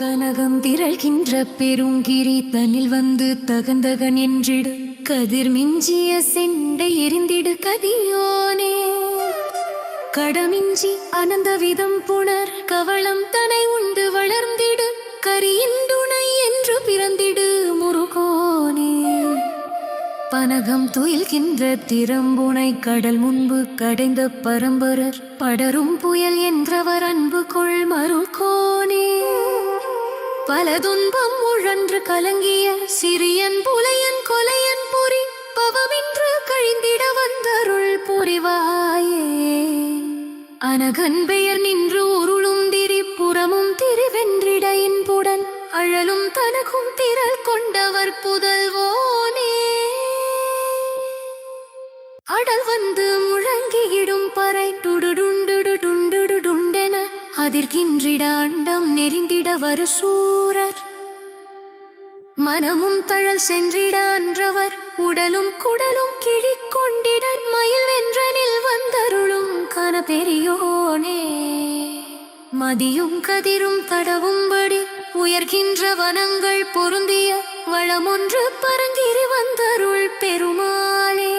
கனகம் திரழ்கின்ற பெருங்கிரி தனில் வந்து தகந்தகன் என்றிடு. கதிர் மிஞ்சிய செண்டை எரிந்திடு கதியோனே. கடமிஞ்சி அனந்த விதம் புணர் கவளம் தனை உண்டு வளர்ந்திடு. கரியின் துணை என்று பிறந்திடு முருகோனே. பனகம் துயில்கின்ற திறம்புனை கடல் முன்பு கடைந்த பரம்பரர். படரும் புயல் என்றவர் அன்பு கொள் மறு பல துன்பம் உழன்று கலங்கிய சிறியன் புலையன் கொலையன் புரி பவமின்று கழிந்திட வந்தருள் புரிவாயே. அனகன் பெயர் நின்று உருளும் திரி புறமும் திரிவென்றிட இன்புடன் அழலும் தனக்கும் திரள் கொண்டவர் புதல்வோனே. அடல் வந்து அதிர்கின்றிட அண்டம் நெறிந்திட வரு சூரர். மனமும் தழல் சென்றிட அன்றவர் உடலும் குடலும் கிழிக்கொண்டிடர் மயில் வென்றனில் வந்தருளும் கன பெரியோனே மதியும் கதிரும் தடவும்படி உயர்கின்ற வனங்கள் பொருந்திய வளமொன்று பரங்கிரி வந்தருள் பெருமாளே.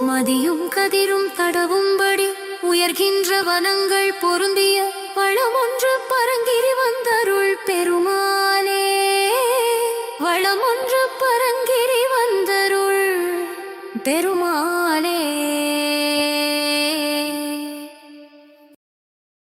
மதியும் கதிரும் தடவும்படி உயர்கின்ற வனங்கள் பொருந்திய வளமொன்று பரங்கிரி வந்தருள் பெருமானே. வளமொன்று பரங்கிரி வந்தருள் பெருமானே.